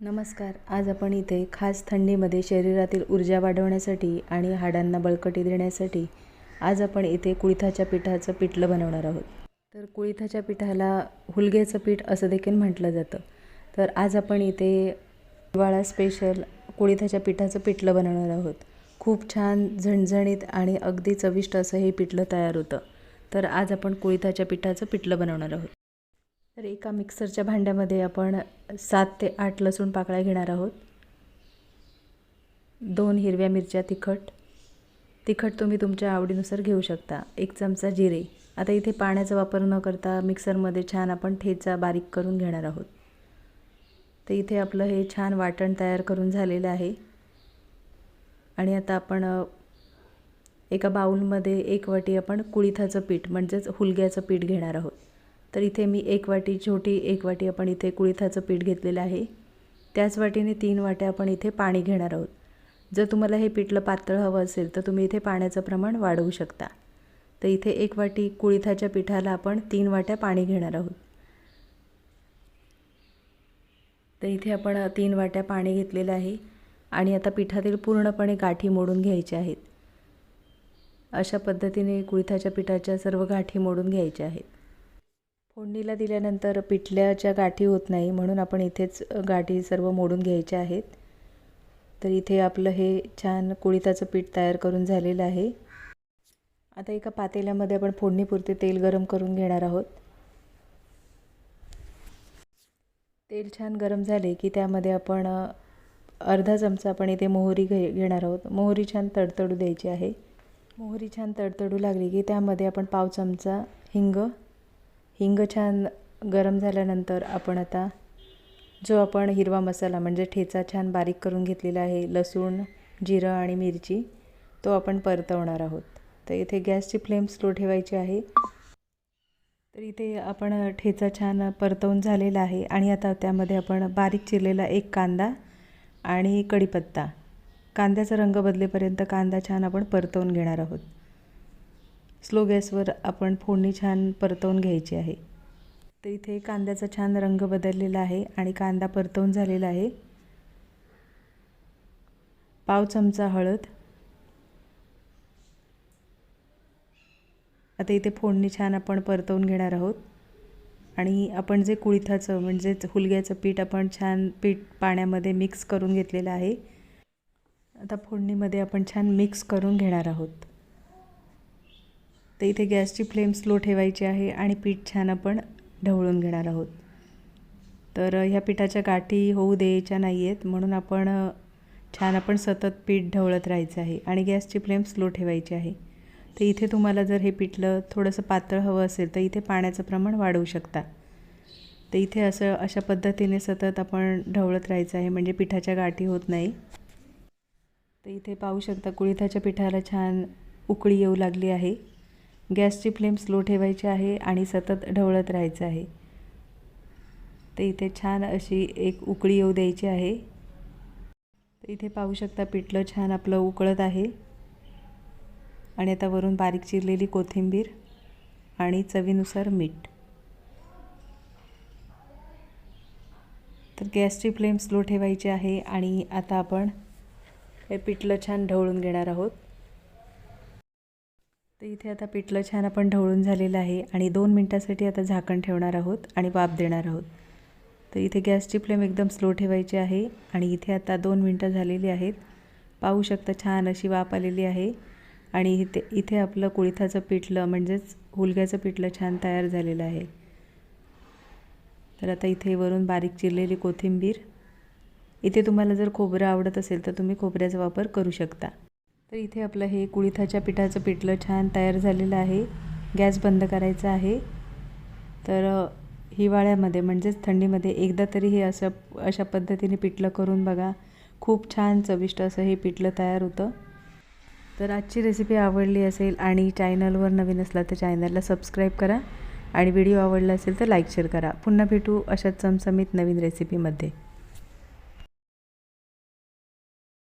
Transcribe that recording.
नमस्कार. आज आपण इथे खास थंडीमध्ये शरीरातील ऊर्जा वाढवण्यासाठी आणि हाडांना बळकटी देण्यासाठी आज आपण इथे कुळिथाच्या पिठाचं पिठलं बनवणार आहोत. तर कुळिथाच्या पिठाला हुलग्याचं पीठ असं देखील म्हटलं जातं. तर आज आपण इथे हिवाळा स्पेशल कुळिथाच्या पिठाचं पिठलं बनवणार आहोत. खूप छान झणझणीत आणि अगदी चविष्ट असं हे पिठलं तयार होतं. तर आज आपण कुळिथाच्या पिठाचं पिठलं बनवणार आहोत. तर एका मिक्सरच्या भांड्यामध्ये आपण सात ते आठ लसूण पाकळ्या घेणार आहोत. दोन हिरव्या मिरच्या तिखट. तिखट तुम्ही तुमच्या आवडीनुसार घेऊ शकता. एक चमचा जिरे. आता इथे पाण्याचा वापर न करता मिक्सरमध्ये छान आपण ठेचा बारीक करून घेणार आहोत. तर इथे आपलं हे छान वाटण तयार करून झालेलं आहे. आणि आता आपण एका बाऊलमध्ये एक वाटी आपण कुळिथाचं पीठ म्हणजेच हुलग्याचं पीठ घेणार आहोत. तर इथे मी एक वाटी छोटी एक वाटी आपण इथे कुळिथाचं पीठ घेतलेलं आहे. त्याच वाटीने तीन वाट्या आपण इथे पाणी घेणार आहोत. जर तुम्हाला हे पिठलं पातळ हवं असेल तर तुम्ही इथे पाण्याचं प्रमाण वाढवू शकता. तर इथे एक वाटी कुळिथाच्या पिठाला आपण तीन वाट्या पाणी घेणार आहोत. तर इथे आपण तीन वाट्या पाणी घेतलेलं आहे आणि आता पिठातील पूर्णपणे गाठी मोडून घ्यायच्या आहेत. अशा पद्धतीने कुळिथाच्या पिठाच्या सर्व गाठी मोडून घ्यायच्या आहेत. फोडणीला दिल्यानंतर पिठल्याच्या गाठी होत नाही म्हणून आपण इथेच गाठी सर्व मोडून घ्यायच्या आहेत. तर इथे आपलं हे छान कुळिताचं पीठ तयार करून झालेलं आहे. आता एका पातेल्यामध्ये आपण फोडणीपुरते तेल गरम करून घेणार आहोत. तेल छान गरम झाले की त्यामध्ये आपण अर्धा चमचा आपण इथे मोहरी घे घेणार आहोत. मोहरी छान तडतडू द्यायची आहे. मोहरी छान तडतडू लागली की त्यामध्ये आपण पाव चमचा हिंग हिंग छान गरम झाल्यानंतर आपण आता जो आपण हिरवा मसाला म्हणजे ठेचा छान बारीक करून घेतलेला आहे लसूण जिरं आणि मिरची तो आपण परतवणार आहोत. तर इथे गॅसची फ्लेम स्लो ठेवायची आहे. तर इथे आपण ठेचा छान परतवून झालेला आहे आणि आता त्यामध्ये आपण बारीक चिरलेला एक कांदा आणि कढीपत्ता. कांद्याचा रंग बदलेपर्यंत कांदा छान आपण परतवून घेणार आहोत. स्लो गॅसवर आपण फोडणी छान परतवून घ्यायची आहे. तर इथे कांद्याचा छान रंग बदललेला आहे आणि कांदा परतवून झालेला आहे. पाव चमचा हळद. आता इथे फोडणी छान आपण परतवून घेणार आहोत. आणि आपण जे कुळिथाचं म्हणजेच हुलग्याचं पीठ आपण छान पीठ पाण्यामध्ये मिक्स करून घेतलेलं आहे. आता फोडणीमध्ये आपण छान मिक्स करून घेणार आहोत. तर इथे गॅसची फ्लेम स्लो ठेवायची आहे आणि पीठ छान आपण ढवळून घेणार आहोत. तर ह्या पिठाच्या गाठी होऊ द्यायच्या नाही आहेत म्हणून आपण छान आपण सतत पीठ ढवळत राहायचं आहे आणि गॅसची फ्लेम स्लो ठेवायची आहे. तर इथे तुम्हाला जर हे पिठलं थोडंसं पातळ हवं असेल तर इथे पाण्याचं प्रमाण वाढवू शकता. तर इथे असं अशा पद्धतीने सतत आपण ढवळत राहायचं आहे म्हणजे पिठाच्या गाठी होत नाही. तर इथे पाहू शकता कुळिथाच्या पिठाला छान उकळी येऊ लागली आहे. गॅसची फ्लेम स्लो ठेवायची आहे आणि सतत ढवळत राहायचं आहे. तर इथे छान अशी एक उकळी येऊ द्यायची आहे. तर इथे पाहू शकता पिठलं छान आपलं उकळत आहे. आणि आता वरून बारीक चिरलेली कोथिंबीर आणि चवीनुसार मीठ. तर गॅसची फ्लेम स्लो ठेवायची आहे आणि आता आपण हे पिठलं छान ढवळून घेणार आहोत. तर इथे आता पिठलं छान आपण ढवळून झालेलं आहे आणि दोन मिनटासाठी आता झाकण ठेवणार आहोत आणि वाफ देणार आहोत. तर इथे गॅसची फ्लेम एकदम स्लो ठेवायची आहे आणि इथे आता दोन मिनटं झालेली आहेत. पाहू शकता छान अशी वाफ आलेली आहे आणि इथे इथे आपलं कुळिथाचं पिठलं म्हणजेच हुलग्याचं पिठलं छान तयार झालेलं आहे. तर आता इथे वरून बारीक चिरलेली कोथिंबीर. इथे तुम्हाला जर खोबरं आवडत असेल तर तुम्ही खोबऱ्याचा वापर करू शकता. तर इथे आपलं हे कुळिथाच्या पिठाचं पिठलं छान तयार झालेलं आहे. गॅस बंद करायचा आहे. तर हिवाळ्यामध्ये म्हणजेच थंडीमध्ये एकदा तरी हे असं अशा पद्धतीने पिठलं करून बघा. खूप छान चविष्ट असं हे पिठलं तयार होतं. तर आजची रेसिपी आवडली असेल आणि चॅनलवर नवीन असला तर चॅनलला सबस्क्राईब करा. आणि व्हिडिओ आवडला असेल तर लाईक शेअर करा. पुन्हा भेटू अशाच चमचमीत नवीन रेसिपीमध्ये